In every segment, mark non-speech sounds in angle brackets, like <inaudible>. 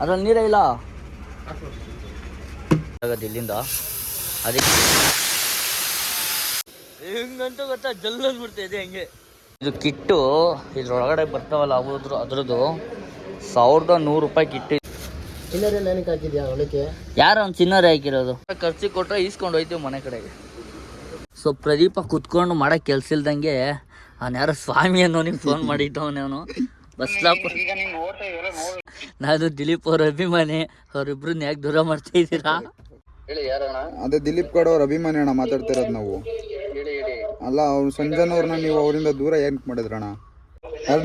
ಅದ್ರಲ್ಲಿ ನೀರೇ ಇಲ್ಲ. ಇಲ್ಲಿಂದ. ಅದಕ್ಕೆ ಹೆಂಗಂತೂ ಗೊತ್ತಾ? ಜಲ್ ಅಂದ್ಬಿಡ್ತಾ ಇದೆ ಹೆಂಗೆ. ಇದು ಕಿಟ್ಟು ಇದ್ರೊಳಗಡೆ ಬರ್ತಾವಲ್ಲ ಅದ್ರ ಅದ್ರದ್ದು ಸಾವಿರದ ನೂರು ರೂಪಾಯಿ ಕಿಟ್ಟು. ಚಿನ್ನರೆಲ್ಲ ಏನಕ್ಕೆ ಹಾಕಿದ್ಯಾ ಒಳಕ್ಕೆ ಯಾರು ಅವ್ನು ಚಿನ್ನರೆ ಹಾಕಿರೋದು? ಖರ್ಚಿಗೆ ಕೊಟ್ಟರೆ ಈಸ್ಕೊಂಡು ಹೋಯ್ತೀವಿ ಮನೆ ಕಡೆಗೆ. ಸೊ ಪ್ರದೀಪ ಕುತ್ಕೊಂಡು ಮಾಡೋ ಕೆಲ್ಸ ಇಲ್ದಂಗೆ ಅವ್ನು ಯಾರೋ ಸ್ವಾಮಿ ಅನ್ನೋನಿಗೆ ಫೋನ್ ಮಾಡಿದ್ದವನೇ ಅವನು. ಬಸ್ಲಾಪುರ ನಾನು ದಿಲೀಪ್ ಅವ್ರ ಅಭಿಮಾನಿ ಅವ್ರಿಬ್ರನ್ನ ಯಾಕೆ ದೂರ ಮಾಡ್ತಾ ಇದ್ದೀರಾ ಅದೇ ದಿಲೀಪ್ ಗೌಡ ಅವ್ರ ಅಭಿಮಾನಿ ಅಣ್ಣ ಮಾತಾಡ್ತಿರೋದು ನಾವು. ಅಲ್ಲ ಅವ್ರು ಸಂಜನ್ ಅವ್ರನ್ನ ನೀವು ಅವರಿಂದ ದೂರ ಏನ್ ಮಾಡಿದ್ರಣ್ಣ?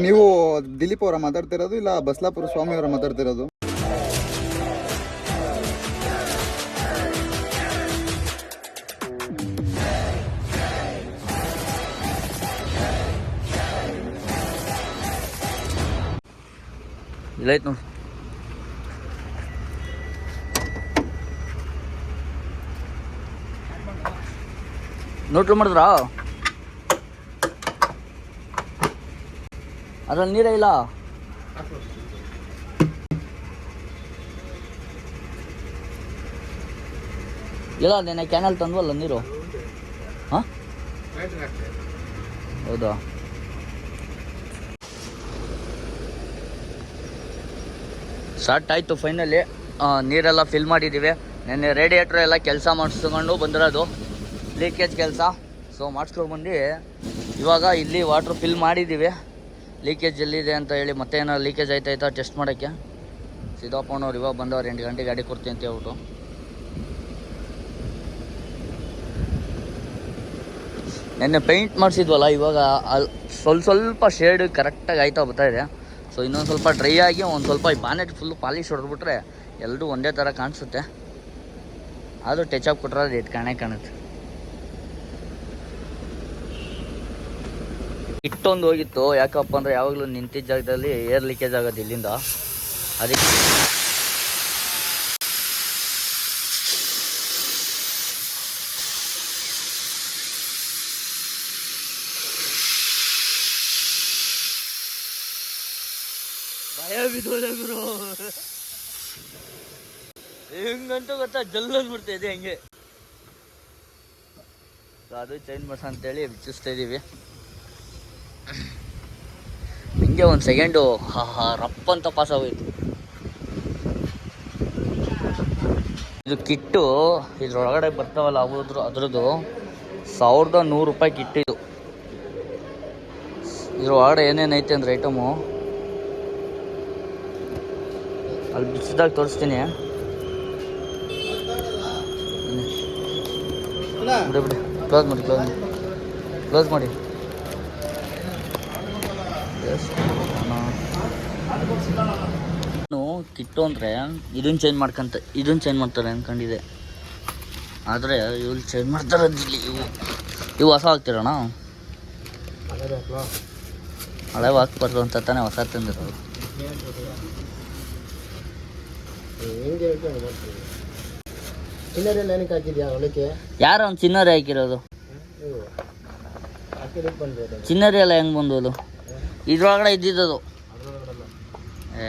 ನೀವು ದಿಲೀಪ್ ಅವರ ಮಾತಾಡ್ತಿರೋದು ಇಲ್ಲ ಬಸ್ಲಾಪುರ ಸ್ವಾಮಿ ಅವರ ಮಾತಾಡ್ತಿರೋದು? ಇಲ್ಲೈತ್ ನೋಡಿ ನೋಟ್ಲು ಮಾಡಿದ್ರಾ? ಅದ್ರಲ್ಲಿ ನೀರೇ ಇಲ್ಲ? ಇಲ್ಲ ನೆನೆ ಕ್ಯಾನಲ್ ತಂದ್ವಲ್ಲ ನೀರು. ಹಾಂ? ಹೌದಾ? ಸ್ಟಾರ್ಟ್ ಆಯಿತು ಫೈನಲಿ ನೀರೆಲ್ಲ ಫಿಲ್ ಮಾಡಿದ್ದೀವಿ ನೆನ್ನೆ ರೇಡಿಯೇಟ್ರ್ ಎಲ್ಲ ಕೆಲಸ ಮಾಡಿಸ್ಕೊಂಡು ಬಂದಿರೋದು. ಲೀಕೇಜ್ ಕೆಲಸ. ಸೊ ಮಾಡಿಸ್ಕೊಂಡು ಬಂದು ಇವಾಗ ಇಲ್ಲಿ ವಾಟ್ರ್ ಫಿಲ್ ಮಾಡಿದ್ದೀವಿ ಲೀಕೇಜ್ ಎಲ್ಲಿದೆ ಅಂತ ಹೇಳಿ ಮತ್ತೆ ಏನಾದ್ರು ಲೀಕೇಜ್ ಆಯ್ತಾಯ್ತಾ ಟೆಸ್ಟ್ ಮಾಡೋಕ್ಕೆ. ಸಿದ್ದಪ್ಪನವ್ರು ಇವಾಗ ಬಂದವ್ರು ಎಂಟು ಗಂಟೆ ಗಾಡಿ ಕೊಡ್ತೀನಿ ಅಂತ ಹೇಳ್ಬಿಟ್ಟು. ನೆನ್ನೆ ಪೇಂಟ್ ಮಾಡಿಸಿದ್ವಲ್ಲ, ಇವಾಗ ಅಲ್ಲಿ ಸ್ವಲ್ಪ ಸ್ವಲ್ಪ ಶೇಡ್ ಕರೆಕ್ಟಾಗಿ ಆಯ್ತಾ ಬರ್ತಾಯಿದೆ ಸೊ ಇನ್ನೊಂದು ಸ್ವಲ್ಪ ಡ್ರೈ ಆಗಿ, ಒಂದು ಸ್ವಲ್ಪ ಈ ಬಾನೆಟ್ ಫುಲ್ ಪಾಲಿಶ್ ಹೊಡೆದ್ಬಿಟ್ರೆ ಎಲ್ಲರೂ ಒಂದೇ ಥರ ಕಾಣಿಸುತ್ತೆ. ಆದರೂ ಟಚ್ ಅಪ್ ಅದು ಎದ್ದು ಕಾಣೇ ಕಾಣುತ್ತೆ. ಇಟ್ಟೊಂದು ಹೋಗಿತ್ತು. ಯಾಕಪ್ಪ ಅಂದರೆ ಯಾವಾಗಲೂ ನಿಂತಿದ್ದ ಜಾಗದಲ್ಲಿ ಏರ್ ಲೀಕೇಜ್ ಆಗೋದು ಇಲ್ಲಿಂದ. ಅದಕ್ಕೆ ಭಯ ಗುರು ಹೆಂಗಂತೂ ಗೊತ್ತಾ ಜಲ್ ಅಂದ್ಬಿಡ್ತಾ ಇದೆ ಹೆಂಗೆ. ಅದು ಚೇಂಜ್ ಮಾಡ್ಸ ಅಂತೇಳಿ ಬಿಚ್ಚಿಸ್ತಾ ಇದ್ದೀವಿ ಹಿಂಗೆ ಒಂದು ಸೆಕೆಂಡು ಹಾ ರಪ್ಪ ಅಂತ ಪಾಸ್ ಆಗೋಯ್ತು. ಇದು ಕಿಟ್ಟು ಇದ್ರೊಳಗಡೆ ಬರ್ತಾವಲ್ಲ ಅದ್ರ ಅದ್ರದ್ದು ಸಾವಿರದ ನೂರು ರೂಪಾಯಿ ಕಿಟ್ಟಿದು ಇದ್ರೊಳಗಡೆ ಏನೇನೈತೆ ಅಂದ್ರೆ ಐಟಮು ಅಲ್ಲಿ ಬಿಸಿದಾಗ ತೋರಿಸ್ತೀನಿ. ಬಿಡಿ ಬಿಡಿ. ಕ್ಲೋಸ್ ಮಾಡಿ ಕ್ಲೋಸ್ ಮಾಡಿ. ಕ್ಲೋಸ್ ಮಾಡಿ. ಕಿಟ್ಟು ಅಂದರೆ ಇದನ್ನ ಚೇಂಜ್ ಮಾಡ್ಕೊಂತ ಇದನ್ನ ಚೇಂಜ್ ಮಾಡ್ತಾರೆ ಅಂದ್ಕೊಂಡಿದೆ ಆದರೆ ಇವ್ರು ಚೇಂಜ್ ಮಾಡ್ತಾರೆ ಇಲ್ಲಿ ಇವು. ಇವು ಹೊಸ ಹಾಕ್ತಿರೋಣ ಹಳೆ ಹಾಕ್ಬಾರ್ದು ಅಂತ ತಾನೇ ಹೊಸ ತಂದಿರೋದು. ಒಂದು ಯಾರು ಅವ್ನು ಚಿನ್ನರಿ ಹಾಕಿರೋದು? ಚಿನ್ನರಿ ಎಲ್ಲ ಹೆಂಗೆ ಬಂದೋದು? ಇದ್ರೊಳಗಡೆ ಇದ್ದಿದ್ದು ಏ.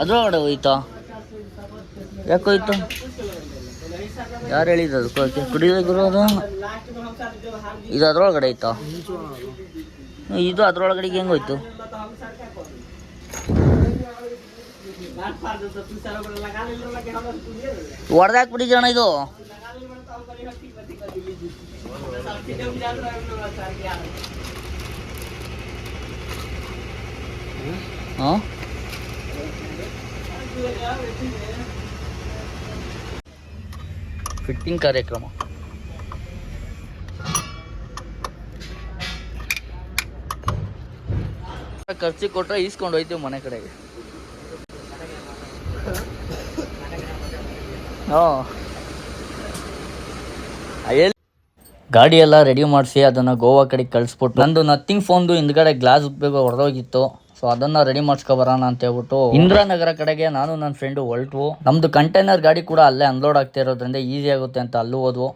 ಅದ್ರೊಳಗಡೆ ಹೋಯ್ತಾ? ಯಾಕೆ ಹೋಯ್ತು? ಯಾರು ಹೇಳಿದ್ದು ಅದು ಕುಡಿಯೋದು ಇದು ಅದ್ರೊಳಗಡೆ ಆಯ್ತಾ ಇದು ಅದ್ರೊಳಗಡೆಗೆ ಹೆಂಗೆ ಹೋಯ್ತು? ಹೊಡೆದಾಕ್ಬಿಟ್ಟಿದ್ದೆ ಅಣ್ಣ ಇದು ಹಾಂ ಫಿಟ್ಟಿಂಗ್ ಕಾರ್ಯಕ್ರಮ ಖರ್ಚಿಗೆ ಕೊಟ್ರೆ ಈಸ್ಕೊಂಡು ಹೋಯ್ತೀವಿ ಮನೆ ಕಡೆಗೆ ಗಾಡಿ ಎಲ್ಲ ರೆಡಿ ಮಾಡಿಸಿ, ಅದನ್ನು ಗೋವಾ ಕಡೆಗೆ ಕಳಿಸ್ಬಿಟ್ಟು, ನಂದು ನಥಿಂಗ್ ಫೋನ್ದು ಹಿಂದ್ಗಡೆ ಗ್ಲಾಸ್ ಬೇಗ ಹೊಡೆದೋಗಿತ್ತು. ಸೊ ಅದನ್ನ ರೆಡಿ ಮಾಡಿಸ್ಕೊ ಬರೋಣ ಅಂತ ಹೇಳ್ಬಿಟ್ಟು, ಇಂದ್ರಾನಗರ ಕಡೆಗೆ ನಾನು ನನ್ನ ಫ್ರೆಂಡು ಹೊರಟ್ವು ನಮ್ದು ಕಂಟೈನರ್ ಗಾಡಿ ಕೂಡ ಅಲ್ಲೇ ಅನ್ಲೋಡ್ ಆಗ್ತಾ ಇರೋದ್ರಿಂದ ಈಸಿ ಆಗುತ್ತೆ ಅಂತ ಅಲ್ಲೂ ಹೋದ್ವು.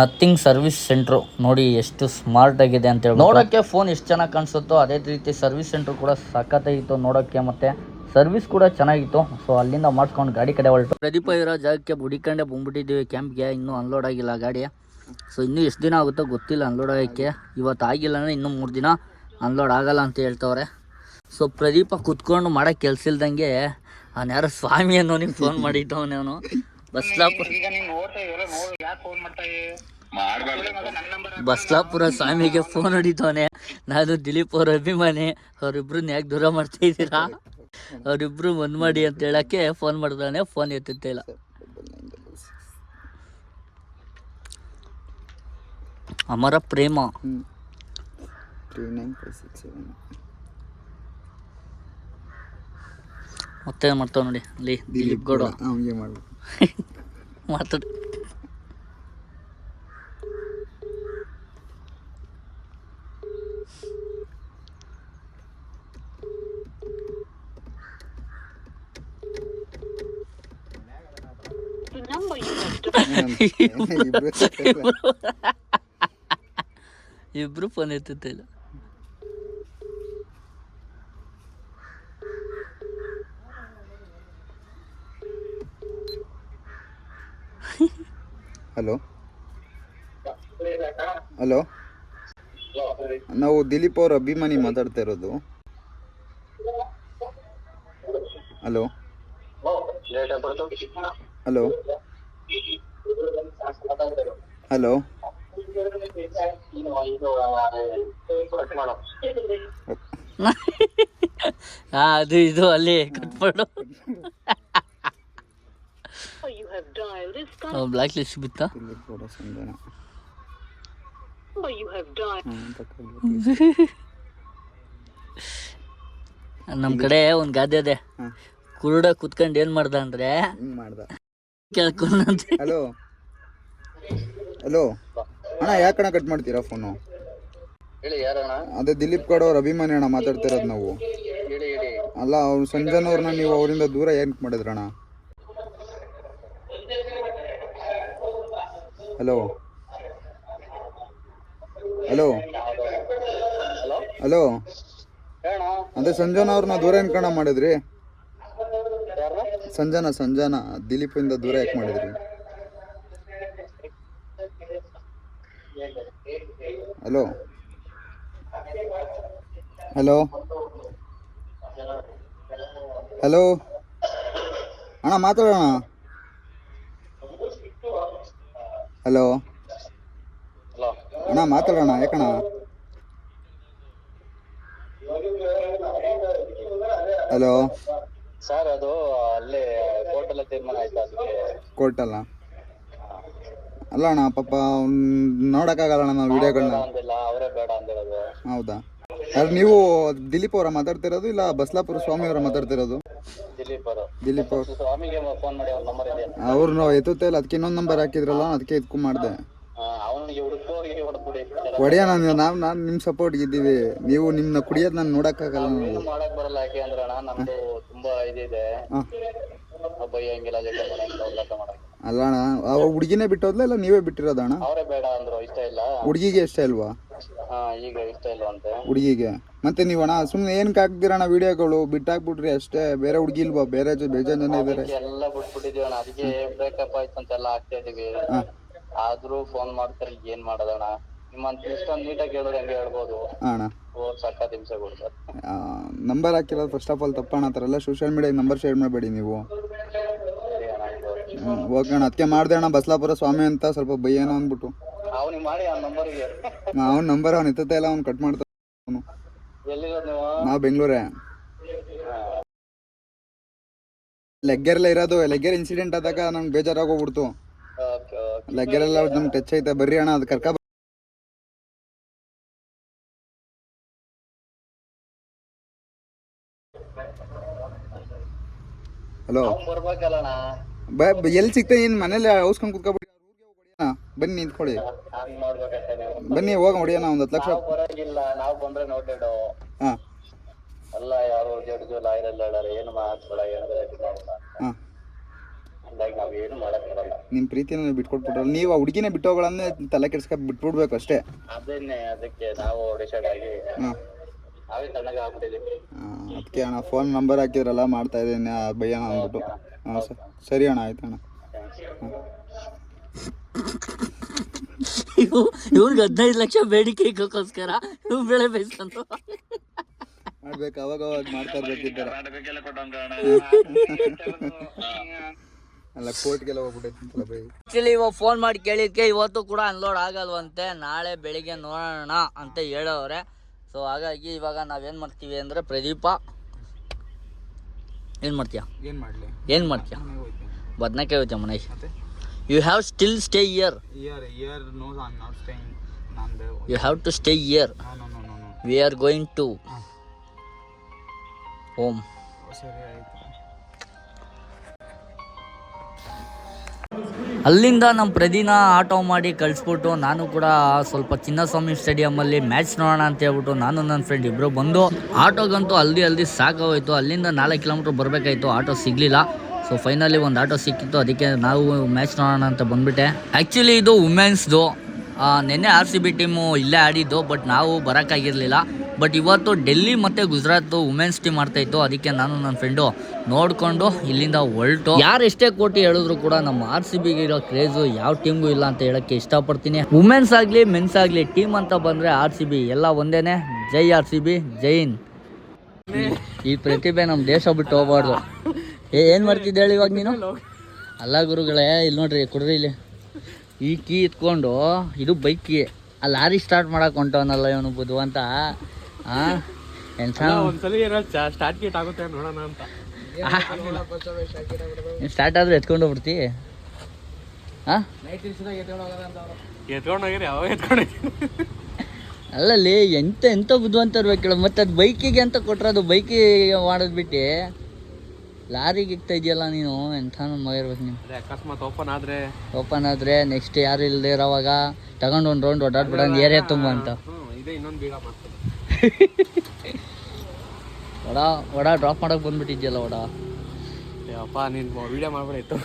ನಥಿಂಗ್ ಸರ್ವಿಸ್ ಸೆಂಟ್ರು ನೋಡಿ ಎಷ್ಟು ಸ್ಮಾರ್ಟ್ ಆಗಿದೆ ಅಂತ ಹೇಳಿ ನೋಡೋಕ್ಕೆ ಫೋನ್ ಎಷ್ಟು ಚೆನ್ನಾಗಿ ಕಾಣಿಸುತ್ತೋ, ಅದೇ ರೀತಿ ಸರ್ವಿಸ್ ಸೆಂಟ್ರು ಕೂಡ ಸಖತ್ತಾಗಿತ್ತು ನೋಡೋಕ್ಕೆ ಮತ್ತೆ. ಸರ್ವಿಸ್ ಕೂಡ ಚೆನ್ನಾಗಿತ್ತು. ಸೊ ಅಲ್ಲಿಂದ ಮಾಡಿಸ್ಕೊಂಡು ಗಾಡಿ ಕಡೆ ಹೊರಟು. ಪ್ರದೀಪ ಇರೋ ಜಾಗಕ್ಕೆ ಹುಡಿಕೊಂಡೆ ಬಂದ್ಬಿಟ್ಟಿದ್ದೀವಿ. ಕ್ಯಾಂಪ್ಗೆ ಇನ್ನೂ ಅನ್ಲೋಡ್ ಆಗಿಲ್ಲ ಗಾಡಿ. ಸೊ ಇನ್ನೂ ಎಷ್ಟು ದಿನ ಆಗುತ್ತೋ ಗೊತ್ತಿಲ್ಲ ಅನ್ಲೋಡ್ ಆಗೋಕ್ಕೆ. ಇವತ್ತು ಆಗಿಲ್ಲ ಅಂದರೆ ಇನ್ನೂ ಮೂರು ದಿನ ಅನ್ಲೋಡ್ ಆಗಲ್ಲ ಅಂತ ಹೇಳ್ತವ್ರೆ. ಸೊ ಪ್ರದೀಪ ಕುತ್ಕೊಂಡು ಮಾಡೋಕ್ಕೆ ಕೆಲಸ ಇಲ್ದಂಗೆ ಅವ್ನು ಯಾರೋ ಸ್ವಾಮಿ ಅನ್ನೋನಿಗೆ ಫೋನ್ ಮಾಡಿದ್ದವನೇ ಅವನು. ಬಸ್ಲಾಪುರ ಬಸ್ಲಾಪುರ ಸ್ವಾಮಿಗೆ ಫೋನ್ ಹೊಡಿತವನೆ. ನಾನು ದಿಲೀಪ್ ಅವ್ರ ಅಭಿಮಾನಿ. ಅವ್ರಿಬ್ರನ್ನ ಯಾಕೆ ದೂರ ಮಾಡ್ತಾ ಇದ್ದೀರಾ ಅವರಿಬ್ರು ಒಂದ್ ಮಾಡಿ ಅಂತ ಹೇಳಕ್ಕೆ ಫೋನ್ ಮಾಡ್ತಾನೆ ಫೋನ್ ಎತ್ತುತ್ತಾ ಇಲ್ಲ. ಅಮರ ಪ್ರೇಮ. ಮತ್ತೆ ಮಾಡ್ತಾವ ನೋಡಿ ಅಲ್ಲಿ ದಿಲೀಪ್ ಗೌಡ <laughs> ಮಾಡ್ಬೇಕು ಮಾತಾಡು ಇಬ್ರು ಫೋನ್ ಎತ್ತುತ್ತಾ ಇಲ್ಲ. ಹಲೋ ಹಲೋ ನಾವು ದಿಲೀಪ್ ಅವ್ರ ಅಭಿಮಾನಿ ಮಾತಾಡ್ತಾ ಇರೋದು. Hello hello hello. <laughs> ಹಾ ಅದು ಇದು ಅಲ್ಲಿ ಕಟ್ ಮಾಡು ಬ್ಲಾಕ್ ಲಿಸ್ಟ್ ಬಿತ್ತಾ? <laughs> ನಮ್ ಕಡೆ ಒಂದ್ ಗಾದೆ ಅದೇ ಕುರುಡ ಕುತ್ಕೊಂಡ್ ಏನ್ ಮಾಡ್ದ ಅಂದ್ರೆ ಕೇಳ್ಕೊಂಡ್ ಕೇಳ್ಕೊಂಡಂತೆ ಹಲೋ. ಹಲೋ ಅಣ್ಣ ಯಾಕಣ್ಣ ಕಟ್ ಮಾಡ್ತೀರಾ ಫೋನು ಹೇಳಿ ಯಾರಣ್ಣ? ಅದೇ ದಿಲೀಪ್ ಗೌಡ ಅವ್ರ ಅಭಿಮಾನಿ ಅಣ್ಣ ಮಾತಾಡ್ತಿರೋದು ನಾವು. ಹೇಳಿ ಹೇಳಿ. ಅಲ್ಲ ಅವ್ರು ಸಂಜನ್ ಅವ್ರನ್ನ ನೀವು ಅವರಿಂದ ದೂರ ಏನಕ್ಕೆ ಮಾಡಿದ್ರಣ್ಣ ಹಲೋ ಹಲೋ ಹಲೋ ಅದೇ ಸಂಜನ ಅವ್ರನ್ನ ದೂರ ಏನ್ಕಣ ಮಾಡಿದ್ರಿ? ಸಂಜನಾ ಸಂಜನಾ ದಿಲೀಪ್ ದಿಲೀಪಿಂದ ದೂರ ಯಾಕೆ ಮಾಡಿದ್ರಿ? ಹಲೋ. ಹಲೋ. ಹಲೋ. ಅಣ್ಣ ಮಾತಾಡೋಣ. ಹಲೋ. ಅಣ್ಣ ಮಾತಾಡೋಣ ಯಾಕಣ್ಣ? ಹಲೋ. ಸರ್ ಅದು ಅಲ್ಲೇ ಕೋರ್ಟಲ್ಲೇ ತೀರ್ಮಾನ ಆಯ್ತು ಅದಕ್ಕೆ? ಕೊಟ್ಟಲ್ಲ ಅಲ್ಲ ಅಣ್ಣ ಪಾಪ ನೋಡಕ್ಕಾಗಲ್ಲ ನಾವು ವಿಡಿಯೋಗಳನ್ನ ಅಂದಿಲ್ಲ ಅವರೇ ಬೇಡ ಅಂದಿರೋದು. ಹೌದಾ? ಯಾರು ನೀವು ದಿಲೀಪ್ ಅವರ ಮಾತಾಡ್ತಿರೋದು ಇಲ್ಲ ಬಸ್ಲಾಪುರ ಸ್ವಾಮಿ ಅವರ ಮಾತಾಡ್ತಿರೋದು? ದಿಲೀಪ್ ಅವರು. ದಿಲೀಪ್ ಅವ್ರು ಸ್ವಾಮಿಗೆ ಫೋನ್ ಮಾಡಿ ಅವ್ರ ನಂಬರ್ ಇದೆ ಅವ್ರನ್ನ ಎತ್ತುತ್ತೆ ಇಲ್ಲ ಅದಕ್ಕೆ ಇನ್ನೊಂದು ನಂಬರ್ ಹಾಕಿದ್ರಲ್ಲ ಅದಕ್ಕೆ ಇದಕ್ಕೂ ಮಾಡಿದೆ. ಅವನಿಗೆ ಹುಡುಕೋರಿಗೆ ಹೊಡೆದ್ಬಿಡಿ. ಒಡೆಯೋಣ ನೀವು ನಾವು ನಾನು ನಿಮ್ಮ ಸಪೋರ್ಟ್ ಇದ್ದೀವಿ ನೀವು ನಿಮ್ಮನ್ನ ಕುಡಿಯೋದು ನಾನು ನೋಡೋಕ್ಕಾಗಲ್ಲ ನಾವು ಏನು ಮಾಡಕ್ ಬರಲ್ಲ ಯಾಕೆ ಅಂದ್ರೆ ಅಣ್ಣ ನಮ್ದು ತುಂಬಾ ಇದಿದೆ. ಹಾಂ. ಬೈಯಂಗಿಲ್ಲ ಜೊತೆ ಮಾಡಂಗಿಲ್ಲ ಮಾಡಂಗಿಲ್ಲ ಅಲ್ಲ ಅಣ್ಣ? ಆ ಹುಡುಗಿನೇ ಬಿಟ್ಟೋದ್ಲ ಇಲ್ಲ ನೀವೇ ಬಿಟ್ಟಿರೋದ ಅಣ್ಣ? ಅವರೇ ಬೇಡ ಅಂದ್ರು ಇಷ್ಟ ಇಲ್ಲ. ಹುಡುಗಿಗೆ ಇಷ್ಟ ಇಲ್ವಾ? ಹಾ ಈಗ ಇಷ್ಟ ಇಲ್ಲ ಅಂತ. ಹುಡುಗಿಗೆ. ಮತ್ತೆ ನೀವು ಅಣ್ಣ ಸುಮ್ಮನೆ ಏನಕ್ಕೆ ಹಾಕ್ತೀರಣ್ಣ ವಿಡಿಯೋಗಳು? ಬಿಟ್ಟಾಕ್ಬಿಟ್ರಿ ಅಷ್ಟೇ ಬೇರೆ ಹುಡುಗಿ ಇಲ್ವಾ? ಬೇರೆ ಜೊ ಬೇಜಾನ್ ಜನ ಇದಾರೆ. ಎಲ್ಲ ಬಿಟ್ಬಿಟ್ಟಿದೀವಿ ಅಣ್ಣ. ಅದಕ್ಕೆ ಬ್ರೇಕಪ್ ಆಯ್ತು ಅಂತೆಲ್ಲ ಆಗ್ತಾ ಇದೀವಿ. ಆದ್ರೂ ಫೋನ್ ಮಾಡ್ತಾರೆ ಏನ್ ಮಾಡೋದಣ್ಣ ನಿಮ್ಮಂತ ಇಷ್ಟೊಂದು ನೀಟಾಗಿ ಹೇಳಿದ್ರೆ ಹೆಂಗೆ ಹೇಳ್ಬೋದು? ಅಣ್ಣ. ಓದ್ ಸಕ್ಕ ಹಿಂಸೆ ಕೊಡ್ತಾರೆ ನಂಬರ್ ಹಾಕಿರೋದು ಫಸ್ಟ್ ಆಫ್ ಆಲ್ ತಪ್ಪಣ್ಣ. ಆ ಥರ ಎಲ್ಲ ಸೋಷಿಯಲ್ ಮೀಡಿಯಾ ನಂಬರ್ ಶೇರ್ ಮಾಡಬೇಡಿ ನೀವು. ಓಕೆ ಅಣ್ಣ ಅದಕ್ಕೆ ಮಾಡಿದೆ ಅಣ್ಣ ಬಸ್ಲಾಪುರ ಸ್ವಾಮಿ ಅಂತ ಸ್ವಲ್ಪ ಬೈಯೇನೋ ಅಂದ್ಬಿಟ್ಟು. ಅವ್ನಿಗೆ ಮಾಡಿ ಆ ನಂಬರ್ಗೆ ಅವ್ನ ನಂಬರ್ ಅವ್ನು ಇತ್ತ ಇಲ್ಲ ಅವ್ನು ಕಟ್ ಮಾಡ್ತಾನೆ ಅವನು. ಎಲ್ಲಿರೋದು ನೀವು? ನಾವು ಬೆಂಗಳೂರೇ. ಲೆಗ್ಗೆರೆಲ್ಲ ಇರೋದು ಲೆಗ್ಗೆರ್ ಇನ್ಸಿಡೆಂಟ್ ಆದಾಗ ನಂಗೆ ಬೇಜಾರಾಗೋಗ್ಬಿಡ್ತು. Okay okay. ಲೆಗ್ಗೆರೆಲ್ಲ ನಮ್ಗೆ ಟಚ್ ಐತೆ ಬರ್ರಿ ಅಣ್ಣ ಅದು ಕರ್ಕ ಹಲೋ. ಬರ್ಬೇಕಲ್ಲಣ್ಣ ಎಲ್ಲಿ ಸಿಗ್ತಾ ಏನು ಮನೇಲಿ ಔಸ್ಕೊಂಡು ಕುತ್ಕೊಬಿಡಿ. ಬನ್ನಿ ನಿಂತ್ಕೊಳ್ಳಿ. ಬನ್ನಿ ಹೋಗ ಹೊಡಿಯೋಣ ಒಂದು ಹತ್ತು ಲಕ್ಷ. ನಿಮ್ ನಾವು ಬಂದ್ರೆ ನೋಟೆಡ್ ಹಾಂ. ಅಲ್ಲ ಯಾರು ಜಡ್ಜು ಲಾಯರ್ ಎಲ್ಲ ಹೇಳಾರೆ ಏನು ಮಾತಾಡ ಹಾಂ. ಹಂಗಾಗಿ ನಾವ್ ಏನು ಮಾಡೋಕ್ಕಾಗಲ್ಲ ನಿಮ್ಮ ಪ್ರೀತಿನ ಬಿಟ್ಕೊಟ್ಬಿಟ್ರಲ್ಲ. ನೀವು ಆ ಹುಡುಗಿನೇ ಬಿಟ್ಟೋಗಳನ್ನೇ ತಲೆ ಕೆಡ್ಸ್ಕ ಬಿಟ್ಬಿಡ್ಬೇಕು ಅಷ್ಟೇ. ಅದನ್ನೇ ಅದಕ್ಕೆ ನಾವು ಡಿಸೈಡ್ ಆಗಿ ಹಾಂ. ನಾವೇ ತಣ್ಣಗೆ ಆಗ್ಬಿಟ್ಟಿದೀವಿ. ಅದಕ್ಕೆ ಅಣ್ಣ ಫೋನ್ ನಂಬರ್ ಹಾಕಿದ್ರಲ್ಲ ಮಾಡ್ತಾ ಇದ್ದೀನಿ ಬೈಯೋಣ ಅಂದ್ಬಿಟ್ಟು. ಹಾಂ ಸರ್. ಸರಿ ಅಣ್ಣ ಆಯ್ತು ಅಣ್ಣ. ಇವ್ರಿಗೆ ಹದಿನೈದು ಲಕ್ಷ ಬೇಡಿಕೆ ಇಕ್ಕೋಸ್ಕರ ಇವ್ ಬೆಳೆ ಬೇಯಿಸ್ಕೊಂಡು ಮಾಡ್ಬೇಕು ಅವಾಗ ಅವಾಗ ಮಾಡ್ತಾ ಇರ್ಬೇಕಿದ್ದಾರೆ. ಅಲ್ಲ ಕೋರ್ಟ್ಗೆಲ್ಲ ಹೋಗ್ಬಿಟ್ಟೈತಂತಲ್ಲ ಬೈ. ಆಕ್ಚುಲಿ ಇವಾಗ ಫೋನ್ ಮಾಡಿ ಕೇಳಿದ್ಕೆ ಇವತ್ತು ಕೂಡ ಅನ್ಲೋಡ್ ಆಗಲ್ವಂತೆ. ನಾಳೆ ಬೆಳಿಗ್ಗೆ ನೋಡೋಣ ಅಂತ ಹೇಳೋರೆ ಸೊ ಹಾಗಾಗಿ ಇವಾಗ ನಾವೇನ್ ಮಾಡ್ತೀವಿ ಅಂದ್ರೆ ಪ್ರದೀಪ ಏನ್ ಮಾಡ್ತೀಯಾ? ಏನು ಮಾಡಲಿ? ಏನ್ ಮಾಡ್ತೀಯ? ಬದ್ನಾಕಾಯಿ ಹೋಯ್ತಾ Manesh. You have still stay year year year nose am not staying you have to stay year no no no no we are going to home ಸರಿ ಆಯ್ತು. ಅಲ್ಲಿಂದ ನಮ್ಮ ಪ್ರದಿನ ಆಟೋ ಮಾಡಿ ಕಳಿಸ್ಬಿಟ್ಟು ನಾನು ಕೂಡ ಸ್ವಲ್ಪ ಚಿನ್ನಸ್ವಾಮಿ ಸ್ಟೇಡಿಯಮಲ್ಲಿ ಮ್ಯಾಚ್ ನೋಡೋಣ ಅಂತ ಹೇಳ್ಬಿಟ್ಟು ನಾನು ನನ್ನ ಫ್ರೆಂಡ್ ಇಬ್ಬರು ಬಂದು ಆಟೋಗಂತೂ ಅಲ್ದಿ ಅಲ್ದಿ ಸಾಕಾಗೋಯ್ತು. ಅಲ್ಲಿಂದ ನಾಲ್ಕು ಕಿಲೋಮೀಟ್ರ್ ಬರಬೇಕಾಯ್ತು. ಆಟೋ ಸಿಗಲಿಲ್ಲ. ಸೊ ಫೈನಲಿ ಒಂದು ಆಟೋ ಸಿಕ್ಕಿತ್ತು. ಅದಕ್ಕೆ ನಾವು ಮ್ಯಾಚ್ ನೋಡೋಣ ಅಂತ ಬಂದ್ಬಿಟ್ಟೆ. ಆ್ಯಕ್ಚುಲಿ ಇದು ವುಮೆನ್ಸ್ದು ನಿನ್ನೆ ಆರ್ ಸಿ ಬಿ ಟೀಮು ಇಲ್ಲೇ ಆಡಿದ್ದು ಬಟ್ ನಾವು ಬರೋಕ್ಕಾಗಿರಲಿಲ್ಲ. ಬಟ್ ಇವತ್ತು ಡೆಲ್ಲಿ ಮತ್ತು ಗುಜರಾತ್ ವುಮೆನ್ಸ್ ಟೀಮ್ ಆಡ್ತಾ ಇತ್ತು. ಅದಕ್ಕೆ ನಾನು ನನ್ನ ಫ್ರೆಂಡು ನೋಡಿಕೊಂಡು ಇಲ್ಲಿಂದ ಹೊರಟು. ಯಾರು ಎಷ್ಟೇ ಕೋಟಿ ಹೇಳಿದ್ರು ಕೂಡ ನಮ್ಮ ಆರ್ ಸಿ ಬಿಗೆ ಇರೋ ಕ್ರೇಜು ಯಾವ ಟೀಮ್ಗೂ ಇಲ್ಲ ಅಂತ ಹೇಳಕ್ಕೆ ಇಷ್ಟಪಡ್ತೀನಿ. ವುಮೆನ್ಸ್ ಆಗಲಿ ಮೆನ್ಸ್ ಆಗಲಿ ಟೀಮ್ ಅಂತ ಬಂದರೆ ಆರ್ ಸಿ ಬಿ ಎಲ್ಲ ಒಂದೇನೆ. ಜೈ ಆರ್ ಸಿ ಬಿ ಜೈನ್ ಈ ಪ್ರತಿಭೆ ನಮ್ಮ ದೇಶ ಬಿಟ್ಟು ಹೋಗ್ಬಾರ್ದು. ಏ, ಏನು ಮಾಡ್ತಿದ್ದೆ ಹೇಳಿ ಇವಾಗ ನೀನು? ಅಲ್ಲ ಗುರುಗಳೇ ಇಲ್ಲಿ ನೋಡ್ರಿ, ಕುಡ್ರಿ ಇಲ್ಲಿ. ಈ ಕೀ ಇತ್ಕೊಂಡು, ಇದು ಬೈಕ್. ಕೀ ಆ ಲಾರಿ ಸ್ಟಾರ್ಟ್ ಮಾಡಕ್ ಹೊಂಟವನಲ್ಲ ಇವನು ಬುದ್ಧು ಏನೋ ಸ್ಟಾರ್ಟ್ ಗೇಟ್ ಆಗುತ್ತೆ ನೋಡೋಣ ಅಂತ. ಸ್ಟಾರ್ಟ್ ಆದ್ರೆ ಎತ್ಕೊಂಡು ಹೋಗ್ಬಿಡ್ತಿ. ಅಲ್ಲಲ್ಲಿ ಎಂತ ಎಂತ ಬುದ್ಧಿವಂತ ಇರ್ಬೇಕಲ್ಲ ಮತ್ತೆ ಅದು ಬೈಕಿಗೆ ಅಂತ ಕೊಟ್ರದು ಬೈಕಿಗೆ ಮಾಡೋದು ಬಿಟ್ಟು. ಲಾರಿಗೆ ಇಕ್ತಾ ಇದೆಯಲ್ಲ ನೀನು ಎಂಥ ಮಗ ಇರ್ಬೇಕು ನೀನು. ಅಕಸ್ಮಾತ್ ಓಪನ್ ಆದ್ರೆ. ಓಪನ್ ಆದ್ರೆ ನೆಕ್ಸ್ಟ್ ಯಾರು ಇಲ್ಲದೆ ಇರೋವಾಗ ತಗೊಂಡು ಒಂದು ರೌಂಡ್ ಓಡಾಡ್ಬಿಡೋಣ ಏರಿಯಾ ತುಂಬ ಅಂತ. ಇದೇ ಇನ್ನೊಂದು ಬೀಗ ಮಾಡ್ತದೆ ಒಡ ವಡಾ ಡ್ರಾಪ್ ಮಾಡಕ್ ಬಂದ್ಬಿಟ್ಟಿದ್ಯಲ್ಲ ವಡಾ? ಅಪ್ಪ ನೀನು ವಿಡಿಯೋ ಮಾಡ್ಬಿಡಾಯ್ತು